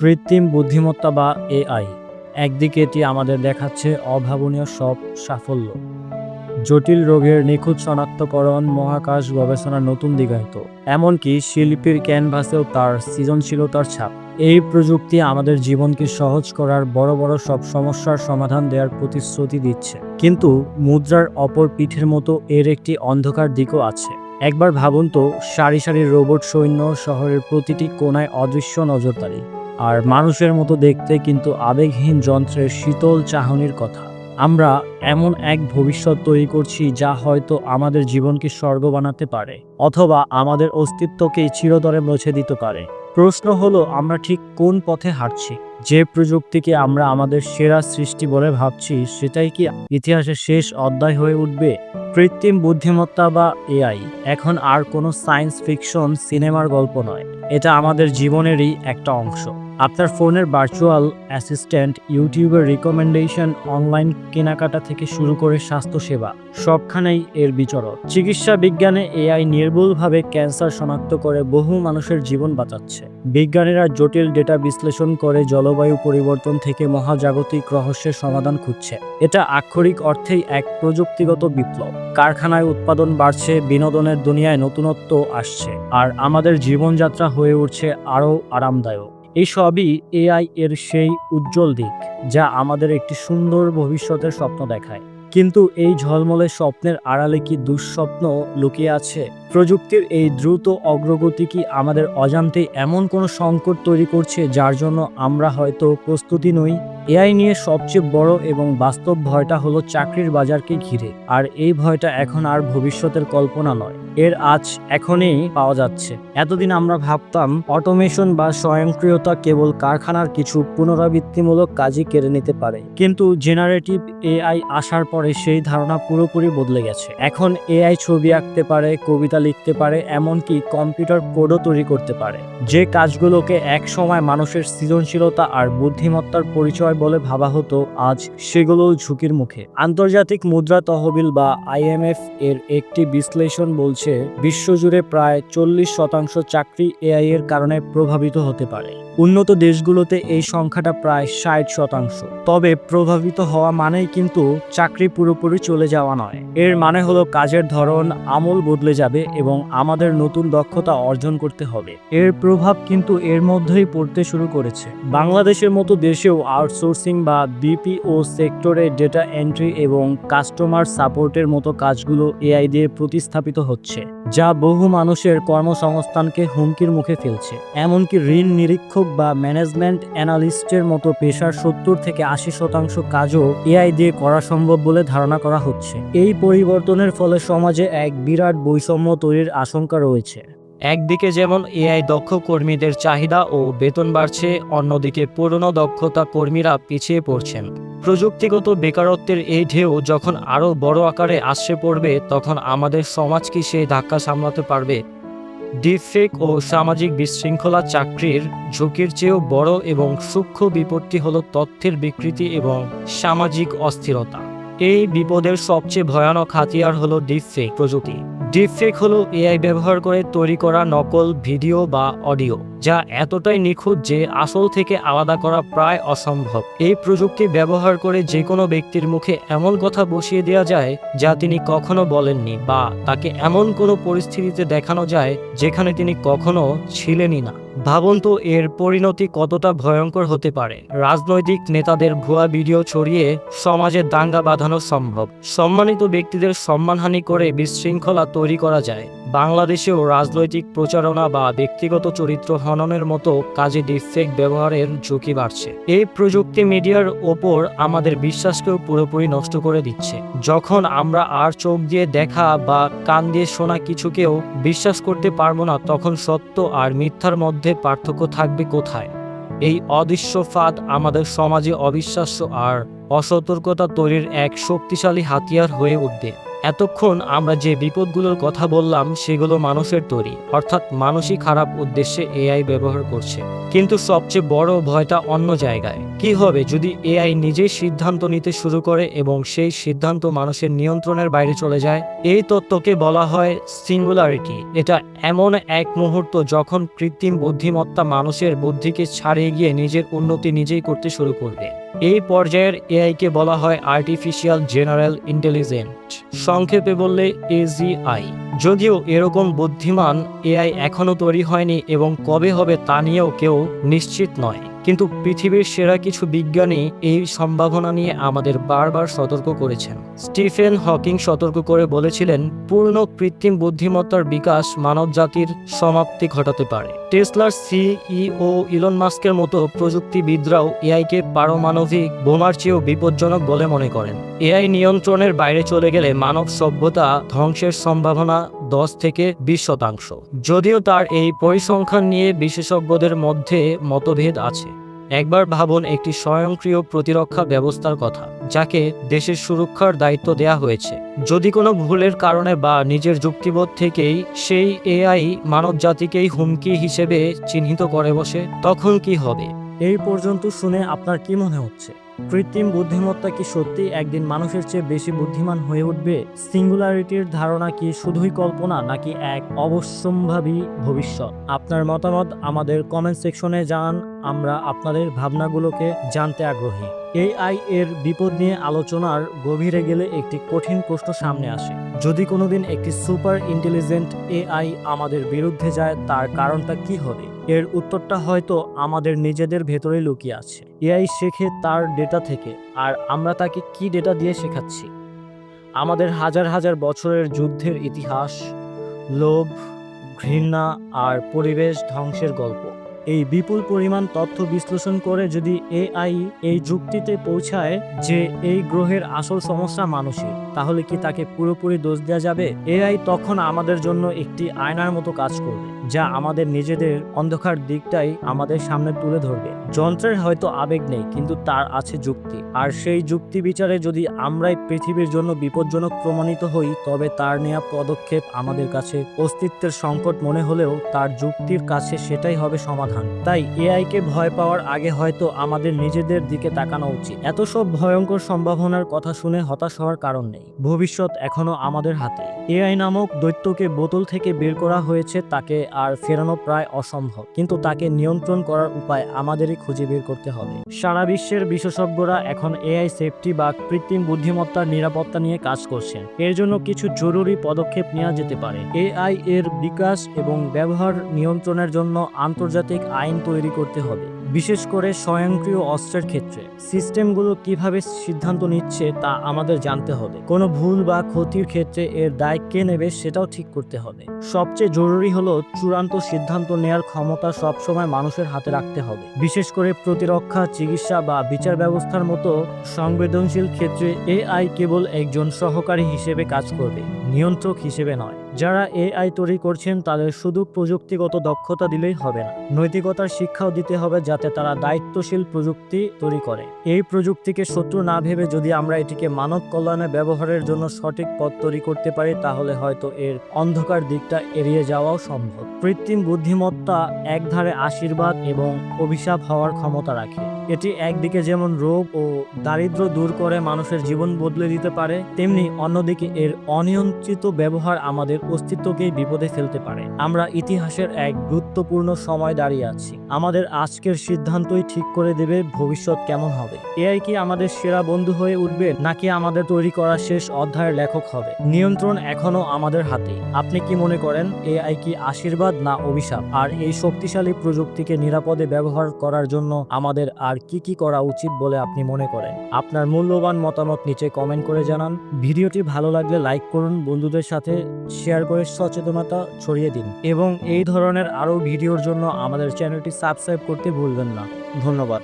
কৃত্রিম বুদ্ধিমত্তা বা এআই। একদিকে এটি আমাদের দেখাচ্ছে অভাবনীয় সব সাফল্য। জটিল রোগের নিখুঁত শনাক্তকরণ, মহাকাশ গবেষণার নতুন দিগায়িত এমনকি শিল্পীর ক্যানভাসেও তার সৃজনশীলতার ছাপ। এই প্রযুক্তি আমাদের জীবনকে সহজ করার বড় বড় সব সমস্যার সমাধান দেওয়ার প্রতিশ্রুতি দিচ্ছে। কিন্তু মুদ্রার অপর পিঠের মতো এর একটি অন্ধকার দিকও আছে। একবার ভাবুন তো, সারি সারি রোবট সৈন্য শহরের প্রতিটি কোনায় অদৃশ্য নজরদারি। আর মানুষের মতো দেখতে কিন্তু আবেগহীন যন্ত্রের শীতল চাহনির কথা। আমরা এমন এক ভবিষ্যৎ তৈরি করছি যা হয়তো আমাদের জীবনকে স্বর্গ বানাতে পারে, অথবা আমাদের অস্তিত্বকে চিরতরে মুছে দিতে পারে। প্রশ্ন হলো, আমরা ঠিক কোন পথে হাঁটছি? যে প্রযুক্তিকে আমরা আমাদের সেরা সৃষ্টি বলে ভাবছি, সেটাই কি ইতিহাসের শেষ অধ্যায় হয়ে উঠবে? কৃত্রিম বুদ্ধিমত্তা বা এআই এখন আর কোনো সায়েন্স ফিকশন সিনেমার গল্প নয়। এটা আমাদের জীবনেরই একটা অংশ। আপনার ফোনের ভার্চুয়াল অ্যাসিস্ট্যান্ট ইউটিউবের রিকমেন্ডেশন অনলাইন কেনাকাটা থেকে শুরু করে স্বাস্থ্যসেবা, সবখানেই এর বিচরণ। চিকিৎসা বিজ্ঞানে এআই নির্ভুলভাবে ক্যান্সার শনাক্ত করে বহু মানুষের জীবন বাঁচাচ্ছে। বিজ্ঞানীরা জটিল ডেটা বিশ্লেষণ করে জলবায়ু পরিবর্তন থেকে মহাজাগতিক রহস্যের সমাধান খুঁজছে। এটা আক্ষরিক অর্থেই এক প্রযুক্তিগত বিপ্লব। কারখানায় উৎপাদন বাড়ছে, বিনোদনের দুনিয়ায় নতুনত্ব আসছে, আর আমাদের জীবনযাত্রা হয়ে উঠছে আরও আরামদায়ক। এই সবই এআই এর সেই উজ্জ্বল দিক, যা আমাদের একটি সুন্দর ভবিষ্যতের স্বপ্ন দেখায়। কিন্তু এই ঝলমলে স্বপ্নের আড়ালে কি দুঃস্বপ্ন লুকিয়ে আছে? প্রযুক্তির এই দ্রুত অগ্রগতি কি আমাদের অজান্তে এমন কোনো সংকট তৈরি করছে যার জন্য আমরা হয়তো প্রস্তুতি নই? এআই নিয়ে সবচেয়ে বড় এবং বাস্তব ভয়টা হলো চাকরির বাজারকে ঘিরে। আর এই ভয়টা এখন আর ভবিষ্যতের কল্পনা নয়। এর আজ এখনই পাওয়া যাচ্ছে। এতদিন আমরা ভাবতাম অটোমেশন বা স্বয়ংক্রিয়তা কেবল কারখানার কিছু পুনরাবৃত্তিমূলক কাজই কেড়ে নিতে পারে। কিন্তু জেনারেটিভ এআই আসার পরে সেই ধারণা পুরোপুরি বদলে গেছে। এখন এআই ছবি আঁকতে পারে, কবিতা লিখতে পারে, এমনকি কম্পিউটার কোডও তৈরি করতে পারে। যে কাজগুলোকে এক সময় মানুষের সৃজনশীলতা আর বুদ্ধিমত্তার পরিচয় বলে ভাবা হতো আজ সেগুলো ঝুঁকির মুখে। আন্তর্জাতিক মুদ্রা তহবিল বা আইএমএফ এর একটি বিশ্লেষণ বলছে, বিশ্বজুড়ে প্রায় চল্লিশ শতাংশ চাকরি এআই এর কারণে প্রভাবিত হতে পারে। উন্নত দেশগুলোতে এই সংখ্যাটা প্রায় ষাট শতাংশ। তবে প্রভাবিত হওয়া মানেই কিন্তু চাকরি পুরোপুরি চলে যাওয়া নয়। এর মানে হলো কাজের ধরন আমল বদলে যাবে এবং আমাদের নতুন দক্ষতা অর্জন করতে হবে। এর প্রভাব কিন্তু এর মধ্যেই পড়তে শুরু করেছে। বাংলাদেশের মতো দেশেও আউটসোর্সিং বা বিপিও সেক্টরে ডেটা এন্ট্রি এবং কাস্টমার সাপোর্টের মতো কাজগুলো এআই দিয়ে প্রতিস্থাপিত হচ্ছে, যা বহু মানুষের কর্মসংস্থানকে হুমকির মুখে ফেলছে। এমনকি ঋণ নিরীক্ষক বা ম্যানেজমেন্ট অ্যানালিস্টের মতো পেশার সত্তর থেকে আশি শতাংশ কাজও এআই দিয়ে করা সম্ভব বলে ধারণা করা হচ্ছে। এই পরিবর্তনের ফলে সমাজে এক বিরাট বৈষম্য তৈরির আশঙ্কা রয়েছে। একদিকে যেমন এআই দক্ষ কর্মীদের চাহিদা ও বেতন বাড়ছে, অন্যদিকে পুরনো দক্ষতা কর্মীরা পিছিয়ে পড়ছেন। প্রযুক্তিগত বেকারত্বের এই ঢেউ যখন আরও বড় আকারে আসছে পড়বে, তখন আমাদের সমাজ কি সেই ধাক্কা সামলাতে পারবে? ডিফেক ও সামাজিক বিশৃঙ্খলা চাকরির ঝুঁকির চেয়েও বড় এবং সূক্ষ্ম বিপত্তি হল তথ্যের বিকৃতি এবং সামাজিক অস্থিরতা। এই বিপদের সবচেয়ে ভয়ানক হাতিয়ার হল ডিফেক প্রযুক্তি। ডিফেক হল এআই ব্যবহার করে তৈরি করা নকল ভিডিও বা অডিও। যা এতটাই নিখুঁত যে আসল থেকে আলাদা করা প্রায় অসম্ভব। এই প্রযুক্তি ব্যবহার করে যে কোনো ব্যক্তির মুখে এমন কথা বসিয়ে দেওয়া যায় যা তিনি কখনো বলেননি বা তাকে এমন কোনো পরিস্থিতিতে দেখানো যায় যেখানে তিনি কখনো ছিলেনই না। ভাবুন তো এর পরিণতি কতটা ভয়ঙ্কর হতে পারে। রাজনৈতিক নেতাদের ভুয়া ভিডিও ছড়িয়ে সমাজে দাঙ্গা বাঁধানো সম্ভব। সম্মানিত ব্যক্তিদের সম্মানহানি করে বিশৃঙ্খলা তৈরি করা যায়। বাংলাদেশেও রাজনৈতিক প্রচারণা বা ব্যক্তিগত চরিত্র হননের মতো কাজে ডিফেক্ট ব্যবহারের ঝুঁকি বাড়ছে। এই প্রযুক্তি মিডিয়ার ওপর আমাদের বিশ্বাসকেও পুরোপুরি নষ্ট করে দিচ্ছে। যখন আমরা আর চোখ দিয়ে দেখা বা কান দিয়ে শোনা কিছুকেও বিশ্বাস করতে পারব না, তখন সত্য আর মিথ্যার মধ্যে পার্থক্য থাকবে কোথায়? এই অদৃশ্য ফাঁদ আমাদের সমাজে অবিশ্বাস্য আর অসতর্কতা তৈরির এক শক্তিশালী হাতিয়ার হয়ে উঠবে। এতক্ষণ আমরা যে বিপদগুলোর কথা বললাম, সেগুলো মানুষের তৈরি, অর্থাৎ মানুষই খারাপ উদ্দেশ্যে এআই ব্যবহার করছে। কিন্তু সবচেয়ে বড় ভয়টা অন্য জায়গায়। কি হবে যদি এআই নিজেই সিদ্ধান্ত নিতে শুরু করে এবং সেই সিদ্ধান্ত মানুষের নিয়ন্ত্রণের বাইরে চলে যায়? এই তত্ত্বকে বলা হয় সিঙ্গুলারিটি এটা এমন এক মুহূর্ত যখন কৃত্রিম বুদ্ধিমত্তা মানুষের বুদ্ধিকে ছাড়িয়ে গিয়ে নিজের উন্নতি নিজেই করতে শুরু করবে। এই পর্যায়ের এআইকে বলা হয় আর্টিফিশিয়াল জেনারেল ইন্টেলিজেন্ট সংক্ষেপে বললে এজিআই যদিও এরকম বুদ্ধিমান এআই এখনও তৈরি হয়নি এবং কবে হবে তা নিয়েও কেউ নিশ্চিত নয়। কিন্তু পৃথিবীর সেরা কিছু বিজ্ঞানী এই সম্ভাবনা নিয়ে আমাদের বারবার সতর্ক করেছেন। স্টিফেন হকিং সতর্ক করে বলেছিলেন, পূর্ণ কৃত্রিম বুদ্ধিমত্তার বিকাশ মানব জাতির সমাপ্তি ঘটাতে পারে। টেসলার সিইও ইলন মাস্কের মতো প্রযুক্তিবিদরাও এআইকে পারমাণবিক বোমার চেয়েও বিপজ্জনক বলে মনে করেন। এআই নিয়ন্ত্রণের বাইরে চলে গেলে মানব সভ্যতা ধ্বংসের সম্ভাবনা দশ থেকে বিশ শতাংশ। যদিও তার এই পরিসংখ্যান নিয়ে বিশেষজ্ঞদের মধ্যে মতভেদ আছে। একবার ভাবুন একটি স্বয়ংক্রিয় প্রতিরক্ষা ব্যবস্থার কথা, যাকে দেশের সুরক্ষার দায়িত্ব দেয়া হয়েছে। যদি কোনো ভুলের কারণে বা নিজের যুক্তিবোধ থেকেই সেই এআই মানব জাতিকেই হুমকি হিসেবে চিহ্নিত করে বসে, তখন কি হবে? এই পর্যন্ত শুনে আপনার কি মনে হচ্ছে? কৃত্রিম বুদ্ধিমত্তা কি সত্যি? একদিন মানুষের চেয়ে বেশি বুদ্ধিমান হয়ে উঠবে? সিঙ্গুলারিটির ধারণা কি শুধুই কল্পনা, নাকি এক অবশ্যম্ভাবী ভবিষ্যৎ? আপনার মতামত আমাদের কমেন্ট সেকশনে জানান। আমরা আপনাদের ভাবনাগুলোকে জানতে আগ্রহী। এআই এর বিপদ নিয়ে আলোচনার গভীরে গেলে একটি কঠিন প্রশ্ন সামনে আসে। যদি কোনোদিন একটি সুপার ইন্টেলিজেন্ট এআই আমাদের বিরুদ্ধে যায়, তার কারণটা কি হবে? এর উত্তরটা হয়তো আমাদের নিজেদের ভেতরেই লুকিয়ে আছে। এআই শেখে তার ডেটা থেকে, আর আমরা তাকে কি ডেটা দিয়ে শেখাচ্ছি? আমাদের হাজার হাজার বছরের যুদ্ধের ইতিহাস, লোভ, ঘৃণা আর পরিবেশ ধ্বংসের গল্প। এই বিপুল পরিমাণ তথ্য বিশ্লেষণ করে যদি এআই এই যুক্তিতে পৌঁছায় যে এই গ্রহের আসল সমস্যা মানুষের, তাহলে কি তাকে পুরোপুরি দোষ দেওয়া যাবে? এআই তখন আমাদের জন্য একটি আয়নার মতো কাজ করবে। যা আমাদের নিজেদের অন্ধকার দিকটাই আমাদের সামনে তুলে ধরবে। যন্ত্রের হয়তো আবেগ নেই, কিন্তু তার আছে যুক্তি। আর সেই যুক্তি বিচারে যদি আমরাই পৃথিবীর জন্য বিপজ্জনক প্রমাণিত হই, তবে তার নেওয়া পদক্ষেপ আমাদের কাছে অস্তিত্বের সংকট মনে হলেও তার যুক্তির কাছে সেটাই হবে সমাধান। তাই এআইকে ভয় পাওয়ার আগে হয়তো আমাদের নিজেদের দিকে তাকানো উচিত। এত সব ভয়ঙ্কর সম্ভাবনার কথা শুনে হতাশ হওয়ার কারণ নেই। ভবিষ্যৎ এখনও আমাদের হাতে। এআই নামক দৈত্যকে বোতল থেকে বের করা হয়েছে, তাকে আর ফেরানো প্রায় অসম্ভব। কিন্তু তাকে নিয়ন্ত্রণ করার উপায় আমাদেরই খুঁজে বের করতে হবে। সারা বিশ্বের বিশেষজ্ঞরা এখন এআই সেফটি বা কৃত্রিম বুদ্ধিমত্তার নিরাপত্তা নিয়ে কাজ করছেন। এর জন্য কিছু জরুরি পদক্ষেপ নেওয়া যেতে পারে। এআই এর বিকাশ এবং ব্যবহার নিয়ন্ত্রণের জন্য আন্তর্জাতিক আইন তৈরি করতে হবে। বিশেষ করে স্বয়ংক্রিয় অস্ত্রের ক্ষেত্রে। সিস্টেমগুলো কীভাবে সিদ্ধান্ত নিচ্ছে তা আমাদের জানতে হবে। কোনো ভুল বা ক্ষতির ক্ষেত্রে এর দায় কে নেবে সেটাও ঠিক করতে হবে। সবচেয়ে জরুরি হলো চূড়ান্ত সিদ্ধান্ত নেয়ার ক্ষমতা সবসময় মানুষের হাতে রাখতে হবে। বিশেষ করে প্রতিরক্ষা, চিকিৎসা বা বিচার ব্যবস্থার মতো সংবেদনশীল ক্ষেত্রে এআই কেবল একজন সহকারী হিসেবে কাজ করবে। নিয়ন্ত্রক হিসেবে নয়। যারা এআই তৈরি করছেন, তাদের শুধু প্রযুক্তিগত দক্ষতা দিলেই হবে না। নৈতিকতার শিক্ষাও দিতে হবে যাতে তারা দায়িত্বশীল প্রযুক্তি তৈরি করে। এই প্রযুক্তিকে শত্রু না ভেবে যদি আমরা এটিকে মানব কল্যাণে ব্যবহারের জন্য সঠিক পথ তৈরি করতে পারি, তাহলে হয়তো এর অন্ধকার দিকটা এড়িয়ে যাওয়াও সম্ভব। কৃত্রিম বুদ্ধিমত্তা একধারে আশীর্বাদ এবং অভিশাপ হওয়ার ক্ষমতা রাখে। এটি একদিকে যেমন রোগ ও দারিদ্র্য দূর করে মানুষের জীবন বদলে দিতে পারে, তেমনি অন্যদিকে এর অনিয়ন্ত্রিত ব্যবহার আমাদের অস্তিত্বকেই বিপদে ফেলতে পারে। আমরা ইতিহাসের এক গুরুত্বপূর্ণ সময় দাঁড়িয়ে আছি। আমাদের আজকের সিদ্ধান্তই ঠিক করে দেবে ভবিষ্যৎ কেমন হবে। এআই কি আমাদের সেরা বন্ধু হয়ে উঠবে, নাকি আমাদের তৈরি করা শেষ অধ্যায়ের লেখক হবে? নিয়ন্ত্রণ এখনও আমাদের হাতে। আপনি কি মনে করেন, এআই কি আশীর্বাদ না অভিশাপ? আর এই শক্তিশালী প্রযুক্তিকে নিরাপদে ব্যবহার করার জন্য আমাদের আর কি কি করা উচিত বলে আপনি মনে করেন? আপনার মূল্যবান মতামত নিচে কমেন্ট করে জানান। ভিডিওটি ভালো লাগলে লাইক করুন, বন্ধুদের সাথে শেয়ার করে সচেতনতা ছড়িয়ে দিন। এবং এই ধরনের আরও ভিডিওর জন্য আমাদের চ্যানেলটি সাবস্ক্রাইব করতে ভুলবেন না। ধন্যবাদ।